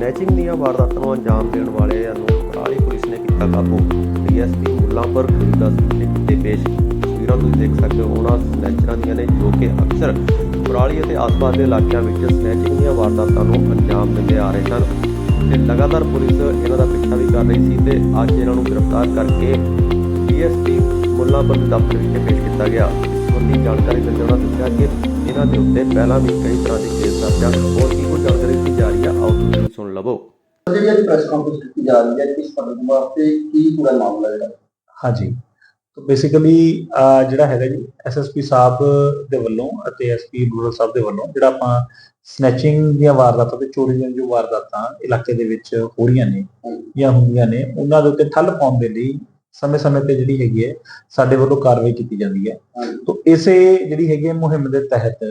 Snatching ਦੀਆਂ ਵਾਰਦਾਤਾਂ ਨੂੰ ਅੰਜਾਮ ਦੇਣ ਵਾਲਿਆਂ ਨੂੰ ਪਰਾਲੀ ਪੁਲਿਸ ਨੇ ਕੀਤਾ ਕਾਬੂ। ਡੀਐਸਪੀ ਮੁੱਲਾਂਪੁਰ ਗੁਰਦਾਸ ਤੇ ਪੇਸ਼। ਤਸਵੀਰਾਂ ਤੁਸੀਂ ਦੇਖ ਸਕਦੇ ਹੋ। ਉਹਨਾਂ ਸਨੈਚਰਾਂ ਦੀਆਂ ਨੇ ਜੋ ਕਿ ਅਕਸਰ ਪਰਾਲੀ ਅਤੇ ਆਸ-ਪਾਸ ਦੇ ਇਲਾਕਿਆਂ ਵਿੱਚ ਸਨੈਚਿੰਗ ਦੀਆਂ ਵਾਰਦਾਤਾਂ ਨੂੰ ਅੰਜਾਮ ਦਿੰਦੇ ਆ ਰਹੇ ਸਨ। ਤੇ ਲਗਾਤਾਰ ਪੁਲਿਸ ਇਹਨਾਂ ਦਾ ਪਿੱਛਾ ਵੀ ਕਰ ਰਹੀ ਸੀ ਤੇ ਅੱਜ ਇਹਨਾਂ ਨੂੰ ਗ੍ਰਿਫਤਾਰ ਕਰਕੇ ਡੀਐਸਪੀ ਮੁੱਲਾਂਪੁਰ ਦੇ ਦਫ਼ਤਰ ਵਿਖੇ ਪੇਸ਼ ਕੀਤਾ ਗਿਆ। ਉਹਦੀ ਜਾਣਕਾਰੀ ਦਿੰਦੇ ਉਹਨਾਂ ਦੱਸਿਆ ਕਿ ਇਹਨਾਂ ਦੇ ਉੱਤੇ ਪਹਿਲਾਂ ਵੀ ਕਈ ਤਰ੍ਹਾਂ ਦੇ ਕੇਸ ਦਰਜ ਹਨ ਲਵੋ। ਜਿਹੜੀ ਅੱਜ ਪ੍ਰੈਸ ਕਾਨਫਰੰਸ ਕੀਤੀ ਜਾ ਰਹੀ ਹੈ ਕਿਸ ਪਦਮ ਵਾਸਤੇ ਕੀ ਪੂਰਾ ਮਾਮਲਾ ਜਿਹੜਾ? ਹਾਂਜੀ। ਤਾਂ ਬੇਸਿਕਲੀ ਜਿਹੜਾ ਹੈਗਾ ਜੀ ਐਸਐਸਪੀ ਸਾਹਿਬ ਦੇ ਵੱਲੋਂ ਅਤੇ ਐਸਪੀ ਰੂਰਲ ਸਾਹਿਬ ਦੇ ਵੱਲੋਂ ਜਿਹੜਾ ਆਪਾਂ ਸਨੈਚਿੰਗ ਦੀਆਂ ਵਾਰਦਾਤਾਂ ਤੇ ਚੋਰੀ ਦੀਆਂ ਜੋ ਵਾਰਦਾਤਾਂ ਇਲਾਕੇ ਦੇ ਵਿੱਚ ਹੋ ਰਹੀਆਂ ਨੇ ਜਾਂ ਹੁੰਦੀਆਂ ਨੇ ਉਹਨਾਂ ਦੇ ਉੱਤੇ ਠੱਲ ਪਾਉਣ ਦੇ ਲਈ ਸਮੇਂ-ਸਮੇਂ ਤੇ ਜਿਹੜੀ ਹੈਗੀ ਹੈ ਸਾਡੇ ਵੱਲੋਂ ਕਾਰਵਾਈ ਕੀਤੀ ਜਾਂਦੀ ਹੈ। ਤਾਂ ਇਸੇ ਜਿਹੜੀ ਹੈਗੀ ਹੈ ਮੁਹਿੰਮ ਦੇ ਤਹਿਤ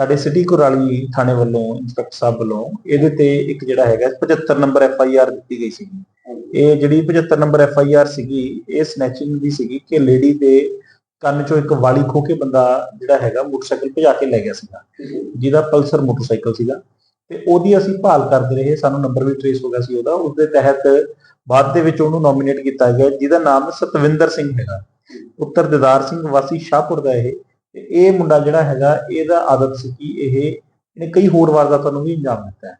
ਸਾਡੇ ਸਿਟੀ ਕੁਰਾਲੀ ਥਾਣੇ ਵੱਲੋਂ ਇੰਸਪੈਕਟਰ ਸਾਹਿਬ ਵੱਲੋਂ ਇਹਦੇ ਤੇ ਇੱਕ ਜਿਹੜਾ ਹੈਗਾ 75 ਨੰਬਰ ਐਫ ਆਈ ਆਰ ਦਿੱਤੀ ਗਈ ਸੀਗੀ। ਇਹ ਜਿਹੜੀ 75 ਨੰਬਰ ਐਫ ਆਈ ਆਰ ਸੀਗੀ ਇਹ ਸਨੈਚਿੰਗ ਦੀ ਸੀਗੀ ਕਿ ਲੇਡੀ ਦੇ ਕੰਨ ਚੋਂ ਇੱਕ ਵਾਲੀ ਖੋ ਕੇ ਬੰਦਾ ਜਿਹੜਾ ਹੈਗਾ ਮੋਟਰਸਾਈਕਲ ਭਜਾ ਕੇ ਲੈ ਗਿਆ ਸੀਗਾ ਜਿਹਦਾ ਪਲਸਰ ਮੋਟਰਸਾਈਕਲ ਸੀਗਾ ਤੇ ਉਹਦੀ ਅਸੀਂ ਭਾਲ ਕਰਦੇ ਰਹੇ ਸਾਨੂੰ ਨੰਬਰ ਵੀ ਟ੍ਰੇਸ ਹੋ ਗਿਆ ਸੀ ਉਹਦਾ ਉਸ ਦੇ ਤਹਿਤ ਬਾਅਦ ਦੇ ਵਿੱਚ ਉਹਨੂੰ ਨੋਮੀਨੇਟ ਕੀਤਾ ਗਿਆ ਜਿਹਦਾ ਨਾਮ ਸਤਵਿੰਦਰ ਸਿੰਘ ਹੈਗਾ। ਉੱਤਰ ਦਿਦਾਰ ਸਿੰਘ ਵਾਸੀ ਸ਼ਾਹਪੁਰ ਦਾ ਇਹ। ਤੇ ਇਹ ਮੁੰਡਾ ਜਿਹੜਾ ਹੈਗਾ ਇਹਦਾ ਆਦਤ ਸੀ ਕਿ ਇਹ ਇਹਨੇ ਕਈ ਹੋਰ ਵਾਰਦਾਤਾਂ ਨੂੰ ਵੀ ਅੰਜਾਮ ਦਿੱਤਾ ਹੈ।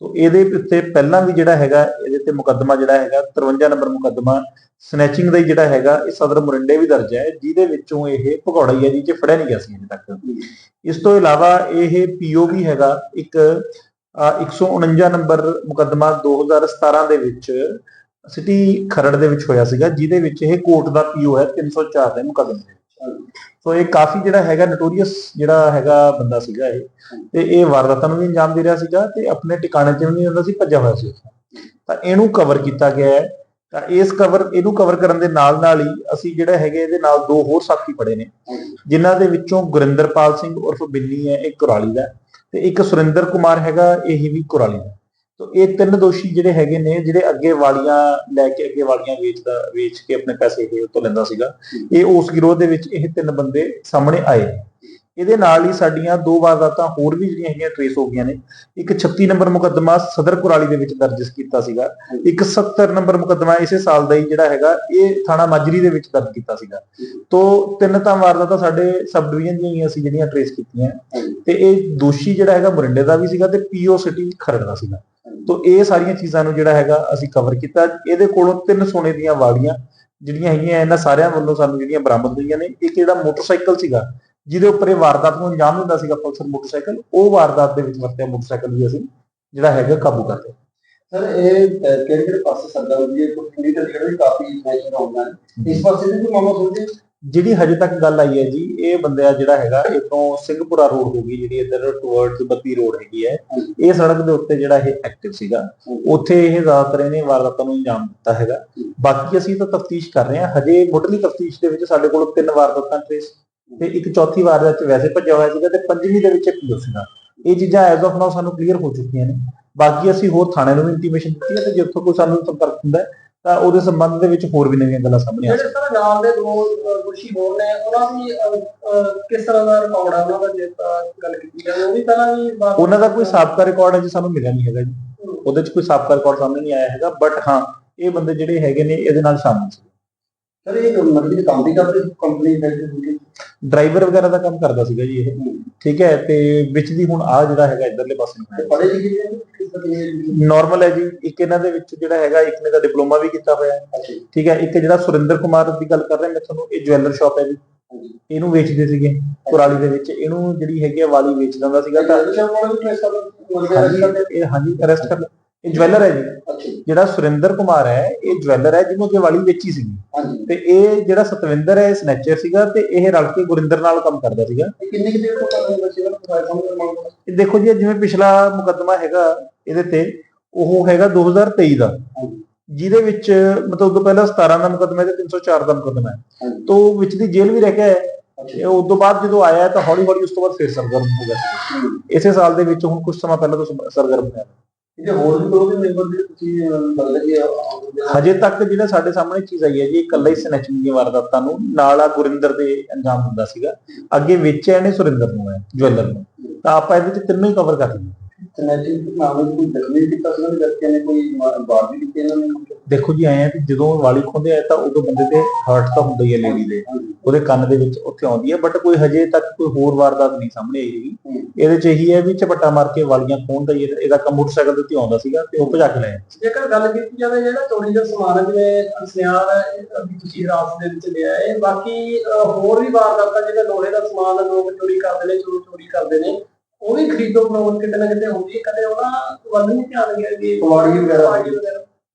ਤੋ ਇਹਦੇ ਉੱਤੇ ਪਹਿਲਾਂ ਵੀ ਜਿਹੜਾ ਹੈਗਾ ਇਹਦੇ ਤੇ ਮੁਕੱਦਮਾ ਜਿਹੜਾ ਹੈਗਾ 53 ਨੰਬਰ ਮੁਕੱਦਮਾ ਸਨੈਚਿੰਗ ਦਾ ਜਿਹੜਾ ਹੈਗਾ ਇਹ ਸਦਰ ਮੁਰਿੰਡੇ ਵੀ ਦਰਜ ਹੈ ਜਿਹਦੇ ਵਿੱਚੋਂ ਇਹ ਭਗੌੜਾ ਹੀ ਹੈ ਜੀ ਚ ਫੜਿਆ ਨਹੀਂ ਗਿਆ ਸੀ ਅਜੇ ਤੱਕ। ਇਸ ਤੋਂ ਇਲਾਵਾ ਇਹ ਪੀਓ ਵੀ ਹੈਗਾ ਇੱਕ ਅਹ, 149 ਨੰਬਰ ਮੁਕੱਦਮਾ 2017 ਦੇ ਵਿੱਚ ਸਿਟੀ ਖਰੜ ਦੇ ਵਿੱਚ ਹੋਇਆ ਸੀਗਾ ਜਿਹਦੇ ਵਿੱਚ ਇਹ ਕੋਰਟ ਦਾ ਪੀਓ ਹੈ 304 ਦੇ ਮੁਕੱਦਮੇ ਦੇ ਸੋ ਇਹ ਕਾਫੀ ਜਿਹੜਾ ਹੈਗਾ ਨੋਟੋਰੀਅਸ ਜਿਹੜਾ ਹੈਗਾ ਬੰਦਾ ਸੀਗਾ ਇਹ। ਤੇ ਇਹ ਵਾਰਦਾਤਾਂ ਨੂੰ ਵੀ ਅੰਜਾਮ ਦੇ ਰਿਹਾ ਸੀਗਾ ਤੇ ਆਪਣੇ ਟਿਕਾਣੇ ਤੇ ਵੀ ਨਹੀਂ ਹੁੰਦਾ ਸੀ, ਭੱਜਿਆ ਹੋਇਆ ਸੀ ਉੱਥੋਂ। ਤਾਂ ਇਹਨੂੰ ਕਵਰ ਕੀਤਾ ਗਿਆ ਹੈ। ਤਾਂ ਇਸ ਕਵਰ ਇਹਨੂੰ ਕਵਰ ਕਰਨ ਦੇ ਨਾਲ ਨਾਲ ਹੀ ਅਸੀਂ ਜਿਹੜਾ ਹੈਗੇ ਇਹਦੇ ਨਾਲ ਦੋ ਹੋਰ ਸਾਥੀ ਫੜੇ ਨੇ, ਜਿਨ੍ਹਾਂ ਦੇ ਵਿੱਚੋਂ ਗੁਰਿੰਦਰਪਾਲ ਸਿੰਘ ਉਰਫ ਬਿੰਨੀ ਹੈ ਇਹ ਕੁਰਾਲੀ ਦਾ ਤੇ ਇੱਕ ਸੁਰਿੰਦਰ ਕੁਮਾਰ ਹੈਗਾ, ਇਹ ਵੀ ਕੁਰਾਲੀ ਦਾ ਤੋ ਇਹ ਤਿੰਨ ਦੋਸ਼ੀ ਜਿਹੜੇ ਹੈਗੇ ਨੇ ਜਿਹੜੇ ਅੱਗੇ ਵਾਲੀਆਂ ਲੈ ਕੇ ਅੱਗੇ ਵਾਲੀਆਂ ਵੇਚਦਾ ਵੇਚ ਕੇ ਆਪਣੇ ਪੈਸੇ ਇਹ ਤੋਂ ਲੈਂਦਾ ਸੀਗਾ ਇਹ ਉਸ ਗਿਰੋਹ ਦੇ ਵਿੱਚ ਇਹ ਤਿੰਨ ਬੰਦੇ ਸਾਹਮਣੇ ਆਏ। ਇਹਦੇ ਨਾਲ ਹੀ ਸਾਡੀਆਂ ਦੋ ਵਾਰਦਾਤਾਂ ਹੋਰ ਵੀ ਜਿਹੜੀਆਂ ਹੈਗੀਆਂ ਟ੍ਰੇਸ ਹੋ ਗਈਆਂ ਨੇ। ਇੱਕ 36 ਨੰਬਰ ਮੁਕੱਦਮਾ ਸਦਰ ਕੁਰਾਲੀ ਦੇ ਵਿੱਚ ਦਰਜ ਕੀਤਾ ਸੀਗਾ। ਇੱਕ 70 ਨੰਬਰ ਮੁਕੱਦਮਾ ਇਸੇ ਸਾਲ ਦਾ ਹੀ ਜਿਹੜਾ ਹੈਗਾ, ਇਹ ਥਾਣਾ ਮਾਜਰੀ ਦੇ ਵਿੱਚ ਦਰਜ ਕੀਤਾ ਸੀਗਾ। ਤੋਂ ਤਿੰਨ ਤਾਂ ਵਾਰਦਾਤਾਂ ਸਾਡੇ ਸਬ ਡਿਵੀਜ਼ਨ ਦੀਆਂ ਹੀ ਅਸੀਂ ਜਿਹੜੀਆਂ ਟ੍ਰੇਸ ਕੀਤੀਆਂ। ਤੇ ਇਹ ਦੋਸ਼ੀ ਜਿਹੜਾ ਹੈਗਾ ਮੁਰਿੰਡੇ ਦਾ ਵੀ ਸੀਗਾ ਤੇ ਪੀਓ ਸਿਟੀ ਖਰੜ ਦਾ ਸੀਗਾ। ਤੋਂ ਇਹ ਸਾਰੀਆਂ ਚੀਜ਼ਾਂ ਨੂੰ ਜਿਹੜਾ ਹੈਗਾ ਅਸੀਂ ਕਵਰ ਕੀਤਾ। ਇਹਦੇ ਕੋਲੋਂ ਤਿੰਨ ਸੋਨੇ ਦੀਆਂ ਵਾੜੀਆਂ ਜਿਹੜੀਆਂ ਹੈਗੀਆਂ ਇਹਨਾਂ ਸਾਰਿਆਂ ਵੱਲੋਂ ਸਾਨੂੰ ਜਿਹੜੀਆਂ ਬਰਾਮਦ ਹੋਈਆਂ ਨੇ। ਇੱਕ ਜਿਹੜਾ ਮੋਟਰਸਾਈਕਲ ਸੀਗਾ ਜਿਹਦੇ ਉੱਪਰ ਇਹ ਵਾਰਦਾਤ ਨੂੰ ਅੰਜਾਮ ਦਿੰਦਾ ਸੀਗਾ ਪਲਸਰ ਮੋਟਰਸਾਈਕਲ ਉਹ ਵਾਰਦਾਤ ਦੇ ਵਿੱਚ ਵਰਤਿਆ ਮੋਟਰਸਾਈਕਲ ਵੀ ਅਸੀਂ ਜਿਹੜਾ ਹੈਗਾ ਕਾਬੂ ਕਰ ਲਿਆ। ਸਰ ਇਹ ਕਿਹੜੇ ਕਿਹੜੇ ਪਾਸੇ ਸਰਦਾ ਹੁੰਦੀ ਹੈ? ਕੋਈ ਪੂਰੀ ਤਰ੍ਹਾਂ ਵੀ ਕਾਫੀ ਮੈਚ ਹੁੰਦਾ ਹੈ ਇਸ ਪਾਸੇ ਵੀ ਕੋਈ ਮਾਮਲਾ ਸੁਣਦੇ ਜਿਹੜੀ ਹਜੇ ਤੱਕ ਗੱਲ ਆਈ ਹੈ ਜੀ ਇਹ ਬੰਦਾ ਜਿਹੜਾ ਹੈਗਾ ਇਥੋਂ ਸਿੰਘਪੁਰਾ ਰੋਡ ਹੋ ਗਈ ਜਿਹੜੀ ਇੱਧਰ ਟੁਵਰਡਸ ਬੱਤੀ ਰੋਡ ਹੈਗੀ ਹੈ। ਇਹ ਸੜਕ ਦੇ ਉੱਤੇ ਜਿਹੜਾ ਇਹ ਐਕਟਿਵ ਸੀਗਾ ਉੱਥੇ ਇਹ ਜ਼ਿਆਦਾਤਰ ਇਹਨੇ ਵਾਰਦਾਤਾਂ ਨੂੰ ਅੰਜਾਮ ਦਿੱਤਾ ਹੈਗਾ। ਬਾਕੀ ਅਸੀਂ ਤਾਂ ਤਫਤੀਸ਼ ਕਰ ਰਹੇ ਹਾਂ। ਹਜੇ ਮੁੱਢਲੀ ਤਫਤੀਸ਼ ਦੇ ਵਿੱਚ ਸਾਡੇ ਕੋਲ ਤਿੰਨ ਵਾਰਦਾਤਾਂ ਟ੍ਰੇਸ ਤੇ ਇੱਕ ਚੌਥੀ ਵਾਰਦਾਤ ਚ ਵੈਸੇ ਭੱਜਿਆ ਹੋਇਆ ਸੀਗਾ ਤੇ ਪੰਜਵੀਂ ਦੇ ਵਿੱਚ ਇੱਕ ਪੀਓ ਸੀਗਾ। ਇਹ ਚੀਜ਼ਾਂ ਐਜ਼ ਆਫ ਨਾਓ ਸਾਨੂੰ ਕਲੀਅਰ ਹੋ ਚੁੱਕੀਆਂ ਨੇ। ਬਾਕੀ ਅਸੀਂ ਹੋਰ ਥਾਣੇ ਨੂੰ ਵੀ ਇੰਟੀਮੇਸ਼ਨ ਦਿੱਤੀ ਹੈ ਤੇ ਜੇ ਉੱਥੋਂ ਕੋਈ ਸਾਨੂੰ ਸੰਪਰਕ ਹੁੰਦਾ ਤਾਂ ਉਹਦੇ ਸੰਬੰਧ ਦੇ ਵਿੱਚ ਹੋਰ ਵੀ ਨਵੀਆਂ ਗੱਲਾਂ ਸਾਹਮਣੇ ਆ ਜਿਹੜੇ ਸਰ ਨਾਲ ਦੇ ਦੋ ਗੁਰਸ਼ੀ ਹੋਰ ਨੇ ਉਹਨਾਂ ਦੀ ਕਿਸ ਤਰ੍ਹਾਂ ਦਾ ਰਿਕਾਰਡ ਆ ਉਹਨਾਂ ਦਾ ਜੇ ਤਾਂ ਗੱਲ ਕੀਤੀ ਜਾਵੇ ਉਹ ਵੀ ਪਹਿਲਾਂ ਵੀ ਉਹਨਾਂ ਦਾ ਕੋਈ ਸਾਬਕਾ ਰਿਕਾਰਡ ਅਜੇ ਸਾਨੂੰ ਮਿਲਿਆ ਨਹੀਂ ਹੈਗਾ ਜੀ। ਉਹਦੇ 'ਚ ਕੋਈ ਸਾਬਕਾ ਰਿਕਾਰਡ ਸਾਹਮਣੇ ਨਹੀਂ ਆਇਆ ਹੈਗਾ ਬਟ ਹਾਂ ਇਹ ਬੰਦੇ ਜਿਹੜੇ ਹੈਗੇ ਨੇ ਇਹਦੇ ਨਾਲ ਸ਼ਾਮਲ ਸੀ। ਸਰ ਇਹ ਮਤਲਬ ਕਿ ਕੰਮ ਵੀ ਕਰਦੇ ਕੰਪਨੀ ਫੈਕਟਰੀ ਡਰਾਈਵਰ ਵਗੈਰਾ ਦਾ ਕੰਮ ਕਰਦਾ ਸੀਗਾ ਜੀ ਇਹ। ਠੀਕ ਹੈ ਤੇ ਵਿੱਚ ਦੀ ਹੁਣ ਆ ਜਿਹੜਾ ਹੈਗਾ ਇਧਰਲੇ ਪਾਸੇ ਨੂੰ। ਪੜ੍ਹੇ ਲਿਖੇ ਦੀ ਨਾਰਮਲ ਹੈ ਜੀ। ਇੱਕ ਇਹਨਾਂ ਦੇ ਵਿੱਚ ਜਿਹੜਾ ਹੈਗਾ ਇੱਕ ਨੇ ਦਾ ਡਿਪਲੋਮਾ ਵੀ ਕੀਤਾ ਹੋਇਆ। ਹੈ ਠੀਕ ਹੈ ਇੱਕ ਜਿਹੜਾ ਸੁਰਿੰਦਰ ਕੁਮਾਰ ਦੀ ਗੱਲ ਕਰ ਰਿਹਾ ਮੈਂ ਤੁਹਾਨੂੰ ਇਹ ਜਵੈਲਰ ਸ਼ਾਪ ਹੈ ਜੀ। ਇਹਨੂੰ ਵੇਚਦੇ ਸੀਗੇ ਕੁਰਾਲੀ ਦੇ ਵਿੱਚ। ਇਹਨੂੰ ਜਿਹੜੀ ਹੈਗੀ ਆ ਵਾਲੀ ਵੇਚ ਦਿੰਦਾ ਸੀਗਾ ਤਾਂ ਹਾਂਜੀ ਅਰੈਸਟ ਕਰ ਲਿਆ। ਇਹ ਜਵੈਲਰ ਹੈ ਜੀ। ਜਿਹੜਾ ਸੁਰਿੰਦਰ ਕੁਮਾਰ ਹੈ ਇਹ ਜਵੈਲਰ ਹੈ ਜਿਹਨੂੰ ਅੱਗੇ ਵਾਲੀ ਵੇਚੀ ਸੀਗੀ। ਹਾਂਜੀ। ਤੇ ਇਹ ਜਿਹੜਾ ਸਤਵਿੰਦਰ ਹੈ ਇਹ ਸਨੈਚਰ ਸੀਗਾ ਤੇ ਇਹ ਰਲ ਕੇ ਗੁਰਿੰਦਰ ਨਾਲ ਕੰਮ ਕਰਦਾ ਸੀਗਾ। ਕਿੰਨੇ ਕਿ ਦੇਰ ਤੋਂ ਕਰ ਰਹੇ ਬੱਚੇ ਦਾ ਸਾਹਮਣੇ ਮਾਮਲਾ ਇਹ ਦੇਖੋ ਜੀ ਜਿਵੇਂ ਪਿਛਲਾ ਮੁਕੱਦਮਾ ਹੈਗਾ ਇਹਦੇ ਤੇ ਉਹ ਹੈਗਾ 2023 ਦਾ। ਜਿਹਦੇ ਵਿੱਚ ਮਤਲਬ ਉਦੋਂ ਪਹਿਲਾਂ 17 ਦਾ ਮੁਕੱਦਮਾ ਤੇ 304 ਦਾ ਮੁਕੱਦਮਾ ਹੈ। ਤੋਂ ਵਿੱਚ ਦੀ ਜੇਲ੍ਹ ਵੀ ਰਹਿ ਗਿਆ ਹੈ। ਇਹ ਉਸ ਤੋਂ ਬਾਅਦ ਜਦੋਂ ਆਇਆ ਤਾਂ ਹੌਲੀ ਹੌਲੀ ਉਸ ਤੋਂ ਬਾਅਦ ਫਿਰ ਸਰਗਰਮ ਹੋ ਗਿਆ ਸੀ। ਇਸੇ ਸਾਲ ਦੇ ਵਿੱਚ ਹੁਣ ਕੁਝ ਸਮਾਂ ਪਹਿਲਾਂ ਤੋਂ ਸਰਗਰਮ ਹੋਇਆ। ਇਹ ਹੋਰ ਵੀ ਦੋ ਮੈਂਬਰ ਦੇ ਤੁਸੀਂ ਬਦਲ ਗਏ ਆ ਹਜੇ ਤੱਕ ਜਿਹੜਾ ਸਾਡੇ ਸਾਹਮਣੇ ਚੀਜ਼ ਆਈ ਹੈ ਜੀ ਇਕੱਲਾ ਹੀ ਸਨੈਚਿੰਗ ਦੀਆਂ ਵਾਰਦਾਤਾਂ ਨੂੰ ਨਾਲ ਆ ਗੁਰਿੰਦਰ ਦੇ ਅੰਜਾਮ ਹੁੰਦਾ ਸੀਗਾ। ਅੱਗੇ ਵੇਚਿਆ ਇਹਨੇ ਸੁਰਿੰਦਰ ਨੂੰ ਹੈ ਜਵੈਲਰ ਨੂੰ। ਤਾਂ ਆਪਾਂ ਇਹਦੇ ਚ ਤਿੰਨੋਂ ਹੀ ਕਵਰ ਕਰ ਲਈਏ। ਸਨੈਚਿੰਗ ਮਾਮਲੇ ਵਿੱਚ ਕੋਈ ਜ਼ਖਮੀ ਕੀਤਾ ਸੀ ਵਿਅਕਤੀਆਂ ਨੇ ਕੋਈ ਬਾਤ ਵੀ ਕੀਤੀ ਇਹਨਾਂ ਨੇ? ਦੇਖੋ ਜੀ ਆਏ ਆ ਕਿ ਜਦੋਂ ਵਾਲੀ ਖੁੰਦੇ ਆ ਤਾਂ ਉਦੋਂ ਬੰਦੇ ਤੇ ਹਰਟ ਤਾਂ ਹੁੰਦਾ ਹੀ ਹੈ ਲੇਡੀ ਦੇ ਉਹਦੇ ਕੰਨ ਦੇ ਵਿੱਚ ਉੱਥੇ ਆਉਂਦੀ ਹੈ ਬਟ ਕੋਈ ਹਜੇ ਤੱਕ ਕੋਈ ਹੋਰ ਵਾਰਦਾਤ ਨਹੀਂ ਸਾਹਮਣੇ ਆਈ ਹੈਗੀ ਇਹਦੇ ਚ ਇਹੀ ਹੈ ਵੀ ਝਪਟਾ ਮਾਰ ਕੇ ਵਾਲੀਆਂ ਖੋਣ ਦਾ ਹੀ ਇਹਦਾ- ਕੰਮ ਮੋਟਰਸਾਈਕਲ ਦੇ ਉੱਤੇ ਆਉਂਦਾ ਸੀਗਾ ਤੇ ਉਹ ਭਜਾ ਕੇ ਲੈ। ਜੇਕਰ ਗੱਲ ਕੀਤੀ ਜਾਵੇ ਜਿਹੜਾ ਚੋਰੀ ਦਾ ਸਮਾਨ ਜਿਵੇਂ ਅਸਿਆਰ ਹੈ ਇਹ ਵੀ ਤੁਸੀਂ ਰਾਤ ਦੇ ਵਿੱਚ ਲਿਆ ਹੈ ਬਾਕੀ ਹੋਰ ਵੀ ਵਾਰਦਾਤਾਂ ਜਿਹੜੇ ਲੋਹੇ ਦਾ ਸਮਾਨ ਲੋਕ ਚੋਰੀ ਕਰਦੇ ਨੇ ਚੋਰ ਚੋਰੀ ਕਰਦੇ ਨੇ ਉਹ ਵੀ ਖਰੀਦੋ ਫਰੋਖਤ ਕਿਤੇ ਨਾ ਕਿਤੇ ਹੁੰਦੀ ਹੈ ਕਦੇ ਉਹਨਾਂ ਵੱਲ ਨਹੀਂ ਧਿਆਨ ਗਿਆ ਕਿ ਕਬਾੜੀ ਵਗੈਰਾ।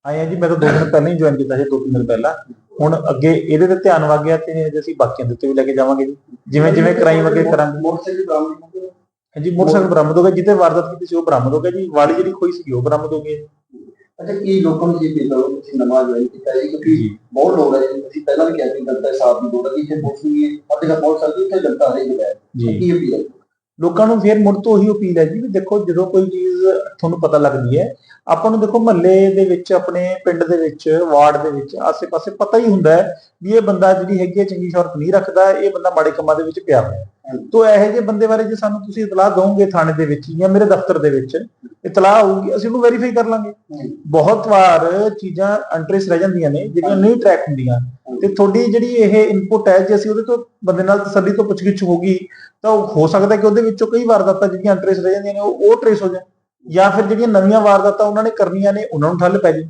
ਆਏ ਆ ਜੀ ਮੈਂ ਤਾਂ ਦੋ ਦਿਨ ਪਹਿਲਾਂ ਹੀ ਜੁਆਇਨ ਕੀਤਾ ਸੀ ਦੋ ਤਿੰਨ ਦਿਨ ਪਹਿਲਾਂ। ਹੁਣ ਅੱਗੇ ਇਹਦੇ ਤੇ ਧਿਆਨ ਵਗ ਗਿਆ ਤੇ ਅਸੀਂ ਬਾਕੀਆਂ ਦੇ ਉੱਤੇ ਵੀ ਲੈ ਕੇ ਜਾਵਾਂਗੇ ਜੀ। ਜਿਵੇਂ ਜਿਵੇਂ ਕ੍ਰਾਈਮ ਅੱਗੇ ਕਰਾਂਗੇ। ਮੋਟਰਸਾਈਕਲ ਬਰਾਮਦ ਹਾਂਜੀ ਮੋਟਰਸਾਈਕਲ ਬਰਾਮਦ ਹੋ ਗਿਆ। ਜਿੱਤੇ ਵਾਰਦਾਤ ਕੀਤੀ ਸੀ ਉਹ ਬਰਾਮਦ ਹੋ ਗਿਆ ਜੀ। ਵਾਲੀ ਜਿਹੜੀ ਖੋਈ ਸੀ ਉਹ ਬਰਾਮਦ ਹੋ ਗਈ। ਅੱਛਾ ਕੀ ਲੋਕਾਂ ਨੂੰ ਜੀ ਫੀਲ ਕਰੋ ਤੁਸੀਂ ਨਵਾਂ ਜੁਆਇਨ ਕੀਤਾ ਹੈ ਕਿਉਂਕਿ ਜੀ। ਬਹੁਤ ਲੋਕ ਹੈ ਜਿਵੇਂ ਤੁਸੀਂ ਪਹਿਲਾਂ ਵੀ ਕਿਹਾ ਸੀ ਜਨਤਾ ਸਾਥ ਦੀ ਲੋੜ ਹੈ ਨਹੀਂ ਹੈ ਅੱਧੇ ਦਾ ਪਹੁੰਚ ਸਕਦੀ ਉੱਥੇ ਜਨਤਾ ਰਹੀ ਹੈ। ਜੀ। ਕੀ ਅਪੀਲ ਹੈ? ਲੋਕਾਂ ਨੂੰ ਫੇਰ ਮੁੜ ਤੋਂ ਉਹੀ ਅਪੀਲ ਹੈ ਜੀ ਵੀ ਦੇਖੋ ਜਦੋਂ ਕੋਈ ਚੀਜ਼ ਤੁਹਾਨੂੰ ਪਤਾ ਲੱਗਦੀ ਹੈ, ਆਪਾਂ ਨੂੰ ਦੇਖੋ ਮਹੱਲੇ ਦੇ ਵਿੱਚ, ਆਪਣੇ ਪਿੰਡ ਦੇ ਵਿੱਚ, ਵਾਰਡ ਦੇ ਵਿੱਚ, ਆਸੇ-ਪਾਸੇ ਪਤਾ ਹੀ ਹੁੰਦਾ ਹੈ ਵੀ ਇਹ ਬੰਦਾ ਜਿਹੜੀ ਹੈਗੀ ਹੈ ਚੰਗੀ ਸ਼ੌਰਤ ਨਹੀਂ ਰੱਖਦਾ, ਇਹ ਬੰਦਾ ਮਾੜੇ ਕੰਮਾਂ ਦੇ ਵਿੱਚ ਪਿਆ ਹੋਇਆ। ਹੈ ਤੋਂ ਇਹੋ ਜਿਹੇ ਬੰਦੇ ਬਾਰੇ ਜੇ ਸਾਨੂੰ ਤੁਸੀਂ ਇਤਲਾਹ ਦਿਓਗੇ ਥਾਣੇ ਦੇ ਵਿੱਚ ਜਾਂ ਮੇਰੇ ਦਫ਼ਤਰ ਦੇ ਵਿੱਚ, ਇਤਲਾਹ ਹੋਊਗੀ ਅਸੀਂ ਉਹਨੂੰ ਵੈਰੀਫਾਈ ਕਰ ਲਾਂਗੇ। ਬਹੁਤ ਵਾਰ ਚੀਜ਼ਾਂ ਅਨਟ੍ਰੇਸ ਰਹਿ ਜਾਂਦੀਆਂ ਨੇ, ਜਿਹੜੀਆਂ ਨਹੀਂ ਟਰੈਕ ਹੁੰਦੀਆਂ। ਤੇ ਤੁਹਾਡੀ ਜਿਹੜੀ ਇਹ ਇਨਪੁਟ ਹੈ, ਜੇ ਅਸੀਂ ਉਹਦੇ ਤੋਂ ਬੰਦੇ ਨਾਲ ਤਸੱਲੀ ਤੋਂ ਪੁੱਛਗਿੱਛ ਹੋਗੀ ਤਾਂ ਉਹ ਹੋ ਸਕਦਾ ਕਿ ਉਹਦੇ ਵਿੱਚੋਂ ਕਈ ਵਾਰਦਾਤਾਂ ਜਿਹੜੀਆਂ ਅਨਟ੍ਰੇਸ ਰਹਿ ਜਾਂਦੀਆਂ ਨੇ, ਉਹ ਟ੍ਰੇਸ ਹੋ ਜਾਣ। ਜਾਂ ਫਿਰ ਜਿਹੜੀਆਂ ਨਵੀਆਂ ਵਾਰਦਾਤਾਂ ਉਹਨਾਂ ਨੇ ਕਰਨੀਆਂ ਨੇ, ਉਹਨਾਂ ਨੂੰ ਠੱਲ ਪੈ ਜੇ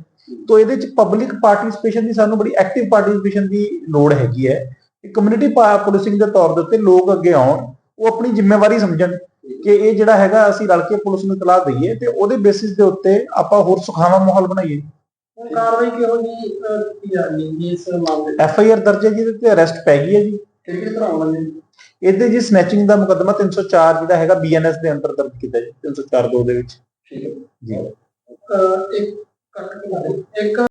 ਤੋਂ ਇਹਦੇ ਚ ਪਬਲਿਕ ਪਾਰਟਿਸਿਪੇਸ਼ਨ ਦੀ ਸਾਨੂੰ ਬੜੀ ਐਕਟਿਵ ਪਾਰਟਿਸਿਪੇਸ਼ਨ ਦੀ ਲੋੜ ਹੈਗੀ ਹੈ। ਕਮਿਊਨਿਟੀ ਪੁਲਿਸਿੰਗ ਦੇ ਤੌਰ ਦੇ ਉੱਤੇ ਲੋਕ ਅੱਗੇ ਆਉਣ, ਉਹ ਆਪਣੀ ਜ਼ਿੰਮੇਵਾਰੀ ਸਮਝਣ ਕਿ ਇਹ ਜਿਹੜਾ ਹੈਗਾ, ਅਸੀਂ ਰਲ ਕੇ ਪੁਲਿਸ ਨੂੰ ਇਤਲਾਹ ਦਈਏ ਤੇ ਉਹਦੇ ਬੇਸਿਸ ਦੇ ਉੱਤੇ ਆਪਾਂ ਹੋਰ ਸੁਖਾਵਾਂ ਮਾਹੌਲ ਬਣਾਈਏ। ਹੁਣ ਕਾਰਵਾਈ ਕਿਹੋ ਜੀ ਕੀਤੀ ਜਾ ਰਹੀ ਹੈ ਇਸ ਮਾਮਲੇ ਐਫ ਆਈ ਆਰ ਦਰਜ ਹੈ ਜਿਹਦੇ ਤੇ ਅਰੈਸਟ ਪੈ ਗਈ ਹੈ ਜੀ। ਕਿਹੜੀ ਹੋਣਾ ਜੀ ਇਹਦੇ ਜੀ ਸਨੈਚਿੰਗ ਦਾ ਮੁਕੱਦਮਾ 304 ਜਿਹੜਾ ਹੈਗਾ ਬੀਐਨਐਸ ਦੇ ਅੰਡਰ ਦਰਜ ਕੀਤਾ ਜੀ 304 ਦੋ ਦੇ ਵਿੱਚ। ਠੀਕ ਹੈ। ਜੀ ਇੱਕ ਕੱਟ ਕੇ ਲਾ ਦਿਓ। ਇੱਕ